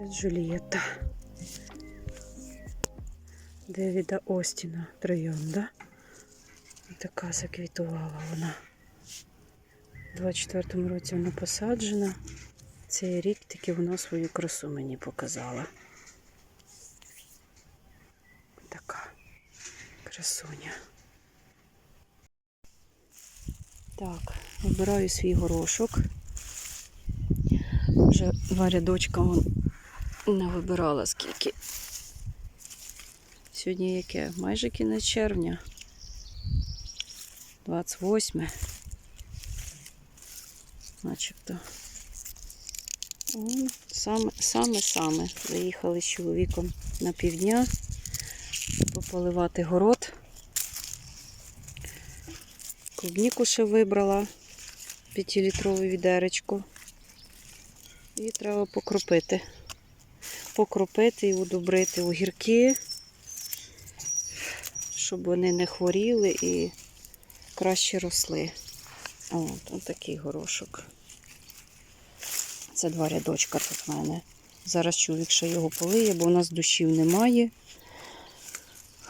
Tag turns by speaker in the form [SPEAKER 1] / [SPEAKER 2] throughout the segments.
[SPEAKER 1] Це Джулієта. Девіда Остіна троянда. Така заквітувала вона. У 24-му році вона посаджена. Цей рік таки вона свою красу мені показала. Така красуня. Так, вибираю свій горошок. Вже два рядочка не вибирала скільки. Сьогодні яке? Майже кінець червня. 28. Начебто. М, Саме, саме, саме. Заїхали з чоловіком на півдня пополивати город. Клубніку ще вибрала 5-літрове відеречко. І треба покропити. Покропити і удобрити огірки, щоб вони не хворіли і краще росли. От, от такий горошок. Це два рядочка тут в мене. Зараз чоловік ще його полиє, бо у нас душів немає.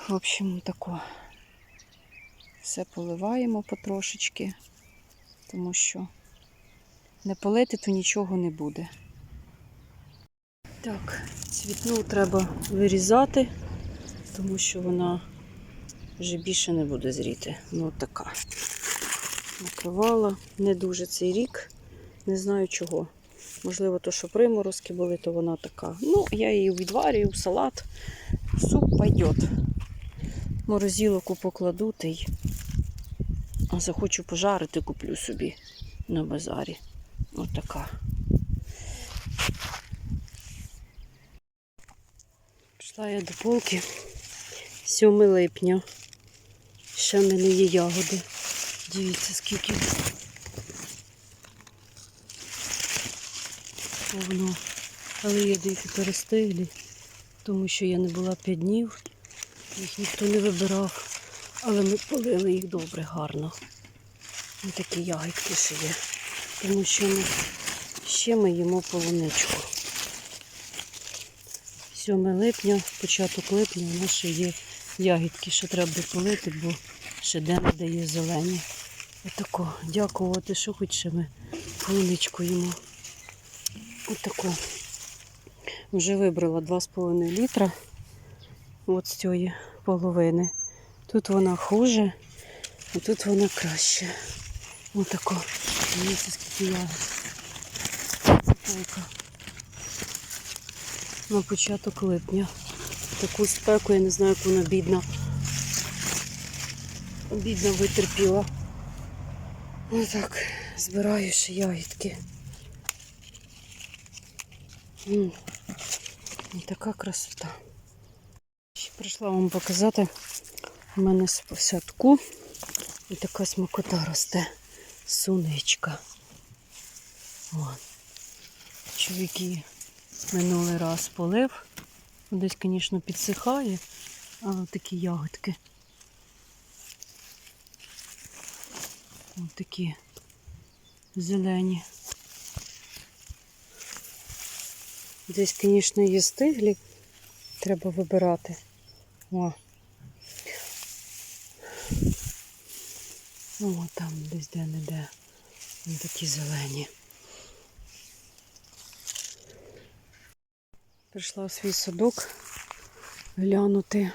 [SPEAKER 1] В общем, тако. Все поливаємо потрошечки, тому що не полити, то нічого не буде. Так, цвітну треба вирізати, тому що вона вже більше не буде зріти. Ну, от така. Накривала не дуже цей рік. Не знаю чого. Можливо, то, що приморозки були, то вона така. Ну, я її відварюю в салат. Суп пойдет. Морозилоку покладу та й захочу пожарити, куплю собі на базарі. Ось така. Пішла я до полки 7 липня. Ще в мене є ягоди. Дивіться, скільки. Воно. Але є деякі перестиглі, тому що я не була 5 днів. Їх ніхто не вибирав. Але ми полили їх добре, гарно. Ось такі ягідки ще є. Тому що ми ще ми їмо полуничку. 7 липня, початок липня у нас ще є ягідки, що треба полити, бо ще де-не-де зелені. Отако, дякувати, що хоч ще ми полуничку їмо. Отако. Вже вибрала 2,5 літра от з цієї половини. Тут вона хуже, а тут вона краще. Отако. Дивіться, скільки ягод. Це полка. На початок липня. Таку спеку, я не знаю, як вона бідна. Бідна витерпіла. Отак, збираю ще ягідки. М. І така красота. Ще прийшла вам показати. У мене в садку і така смакота росте. Суничка. Вон. Чоловік минулий раз полив. Десь, звісно, підсихає, але такі ягодки. Ось такі зелені. Десь, звісно, є стиглі. Треба вибирати. О. О, там десь де-не-де. Такі зелені. Прийшла в свій садок глянути,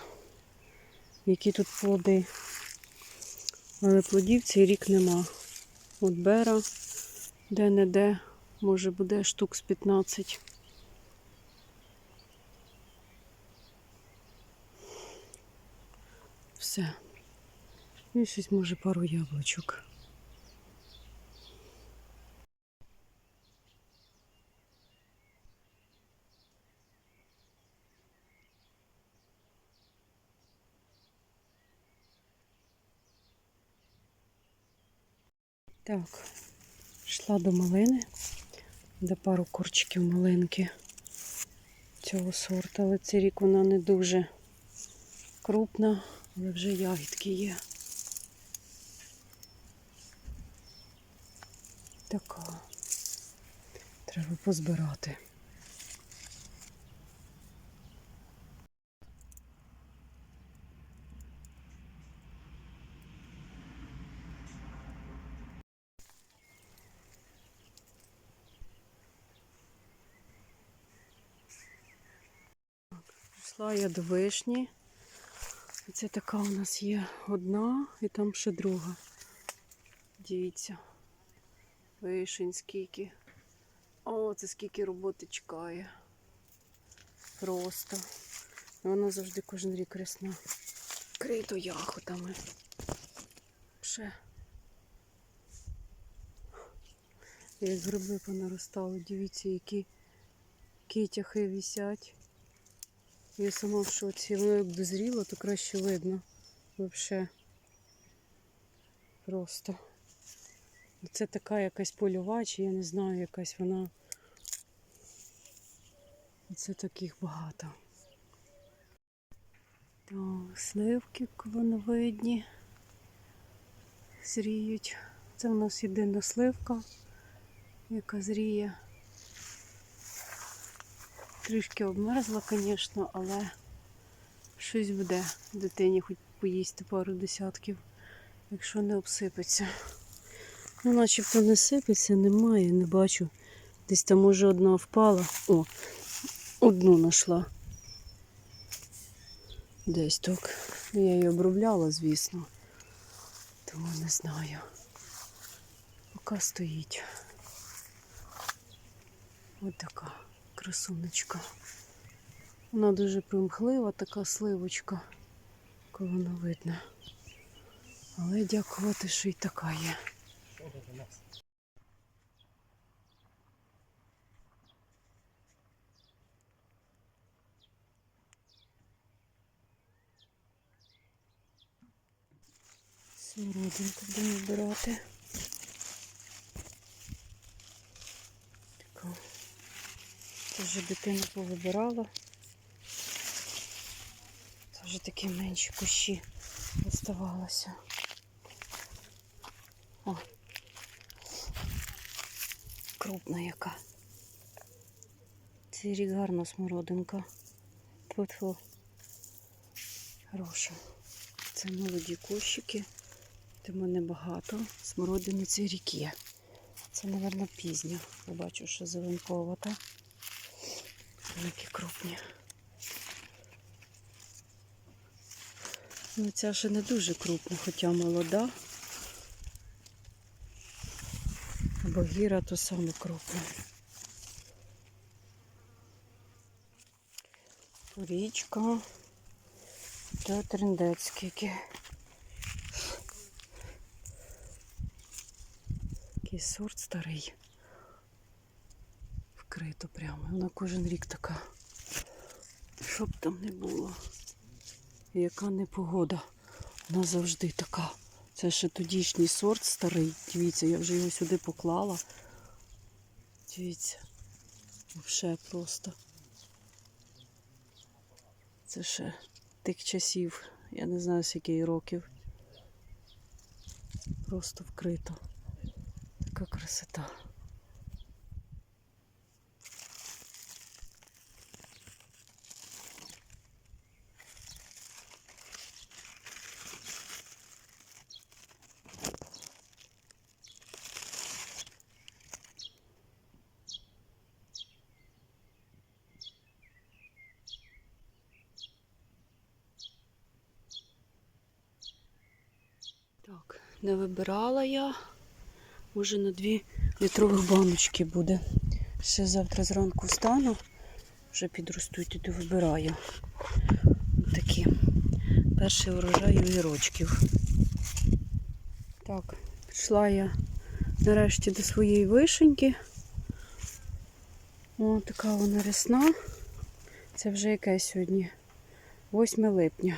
[SPEAKER 1] які тут плоди. Але плодів цей рік нема. От бера, де-не-де, може буде штук з 15. Все. І щось може пару яблучок. Так, йшла до малини, де пару курчиків малинки цього сорту, але цей рік вона не дуже крупна, але вже ягідки є. Така. Треба позбирати. Прийшла я до вишні. Це така у нас є одна і там ще друга. Дивіться. Вишень скільки. О, це скільки роботи чекає. Просто. Вона завжди кожен рік рясна. Крито ягодами. Ще. Як гриби понаростали. Дивіться, які китяхи висять. Я сама в шоці. Воно як дозріло, то краще видно. Вообще. Просто. Це така якась польова, чи я не знаю, якась вона. Це таких багато. Так, сливки клоновидні зріють. Це в нас єдина сливка, яка зріє. Трішки обмерзла, звісно, але щось буде. Дитині хоч поїсти пару десятків, якщо не обсипеться. Ну, начебто не сипеться, немає, не бачу. Десь там може одна впала. О, одну знайшла. Десь так. Ну, Я її обробляла, звісно. Тому не знаю. Поки стоїть. Ось така красунечка. Вона дуже примхлива, така сливочка, коли вона видно. Але дякувати, що й така є. Смородинку будемо вибирати. Це вже дитина повибирала. Це вже такі менші кущі оставалося. О, крупна яка. Цей рік гарна смородинка. Тьфу-тьфу. Хороша. Це молоді кущики. Тому небагато. Смородини цей рік є. Це, мабуть, пізня. Я бачу, що зеленковата. Великі крупні. Ну, ця ще не дуже крупна, хоча молода. Або гіра то саме крупна. Порічка та трендець скільки. Який сорт старий. Вкрито прямо. Вона кожен рік така. Щоб там не було. І Яка непогода. Вона завжди така. Це ще тодішній сорт старий. Дивіться, я вже його сюди поклала. Дивіться. Взагалі просто. Це ще тих часів. Я не знаю, з яких років. Просто вкрито. Така красота. Так, не вибирала я. Може на дві літрових баночки буде. Ще завтра зранку встану, вже підростуть і вибираю. Такі. Перший урожай огірочків. Так, пішла я нарешті до своєї вишеньки. О, така вона рясна. Це вже яке сьогодні? 8 липня.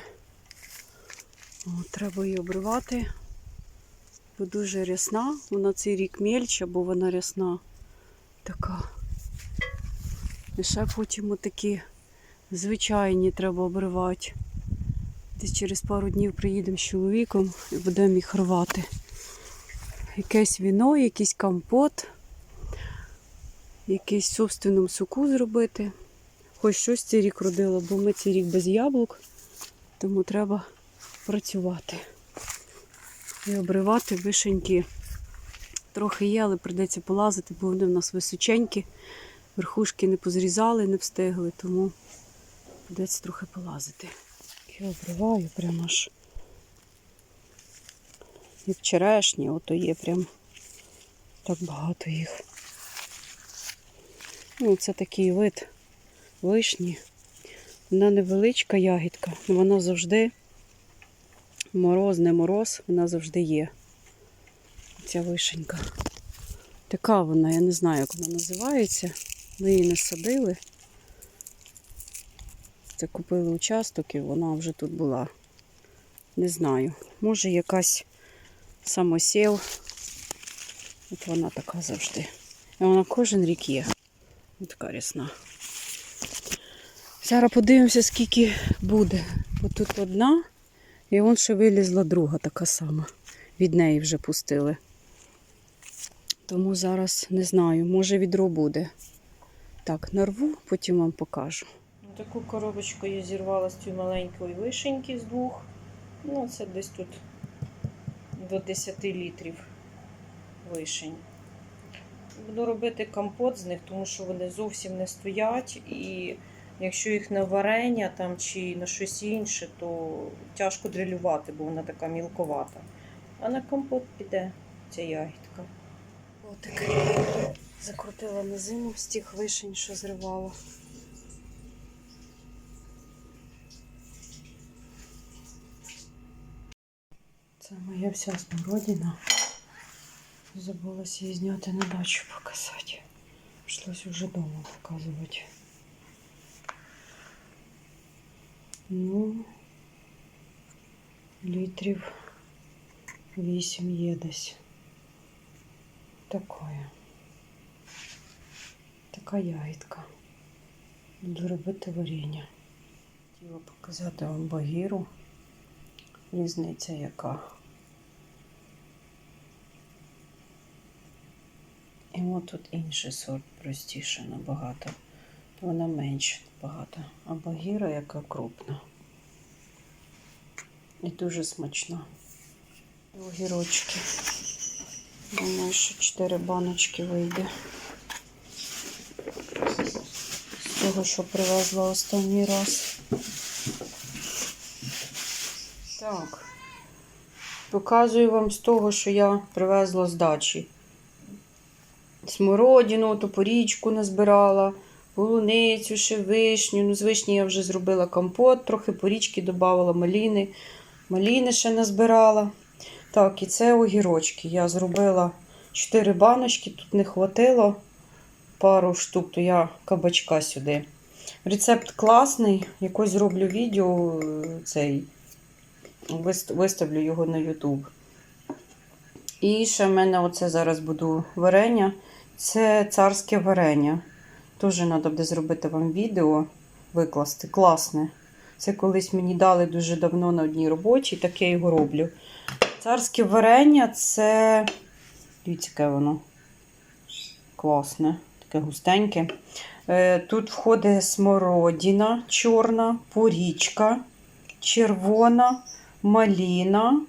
[SPEAKER 1] О, треба її обривати бо дуже рясна. Вона цей рік мельча, бо вона рясна така. І ще потім отакі звичайні треба обривати. Десь через пару днів приїдемо з чоловіком і будемо їх рвати. Якесь віно, якийсь компот, якийсь собственному соку зробити. Хоч щось цей рік родило, бо ми цей рік без яблук, тому треба працювати і обривати вишеньки. Трохи є, але прийдеться полазити, бо вони в нас височенькі. Верхушки не позрізали, не встигли, тому Придеться трохи полазити. Я обриваю прямо аж. І вчорашні, ото є прям так багато їх. Ну, це такий вид вишні. Вона невеличка ягідка, але вона завжди мороз, не мороз, вона завжди є. Ця вишенька. Така вона, я не знаю, як вона називається. Ми її не садили. Це купили участок і вона вже тут була. Не знаю. Може якась самосів. От вона така завжди. І вона кожен рік є. Ось така рясна. Зараз подивимося, скільки буде. Бо тут одна, і вон ще вилізла друга така сама. Від неї вже пустили. Тому зараз не знаю, може відро буде. Так, нарву, потім вам покажу.
[SPEAKER 2] Таку коробочку я зірвала з цієї маленької вишеньки з двох. Ну, це десь тут до 10 літрів вишень. Буду робити компот з них, тому що вони зовсім не стоять. І якщо їх на варення там, чи на щось інше, то тяжко дрилювати, бо вона така мілковата. А на компот піде ця ягідка.
[SPEAKER 1] Отак. Закрутила на зиму з тих вишень, що зривала. Це моя вся смородина. Забулася її зняти на дачу показати. Прийшлось вже вдома показувати. Ну, літрів 8 є десь. Такое. Така ягідка. Буду робити варення. Хотіла показати вам багіру. Різниця яка. І от тут інший сорт простіше набагато. Вона менше багато. А багіра яка крупна. І дуже смачна. Огірочки. Думаю, що 4 баночки вийде. З того, що привезла останній раз. Так. Показую вам з того, що я привезла з дачі. Смородину, топорічку назбирала, полуницю, ще вишню. Ну, з вишні я вже зробила компот, трохи порічки додавала маліни. Маліни ще назбирала. Так, і це огірочки. Я зробила 4 баночки, тут не хватило пару штук, то я кабачка сюди. Рецепт класний. Якось зроблю відео е, цей. Виставлю його на YouTube. І ще в мене оце зараз буду варення. Це царське варення. Теж треба буде зробити вам відео, викласти. Класне. Це колись мені дали дуже давно на одній роботі, так я його роблю. Царське варення це. Дивіться, яке воно. Класне, таке густеньке. Е, Тут входить смородина чорна, порічка, червона, маліна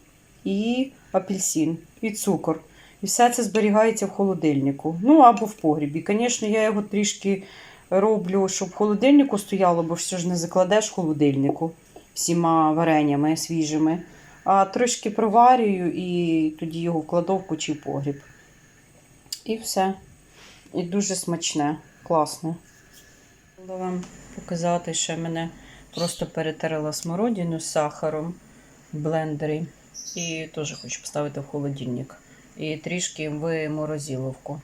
[SPEAKER 1] і апельсин, і цукор. І все це зберігається в холодильнику. Ну або в погрібі. Звісно, я його трішки роблю, щоб в холодильнику стояло, бо все ж не закладеш в холодильнику всіма вареннями свіжими. А трішки проварюю і тоді його в кладовку чи в погріб. І все. І дуже смачне, класне. Хотіла вам показати, що мене просто перетерла смородину з сахаром в блендері. І теж хочу поставити в холодильник. І трішки в морозиловку.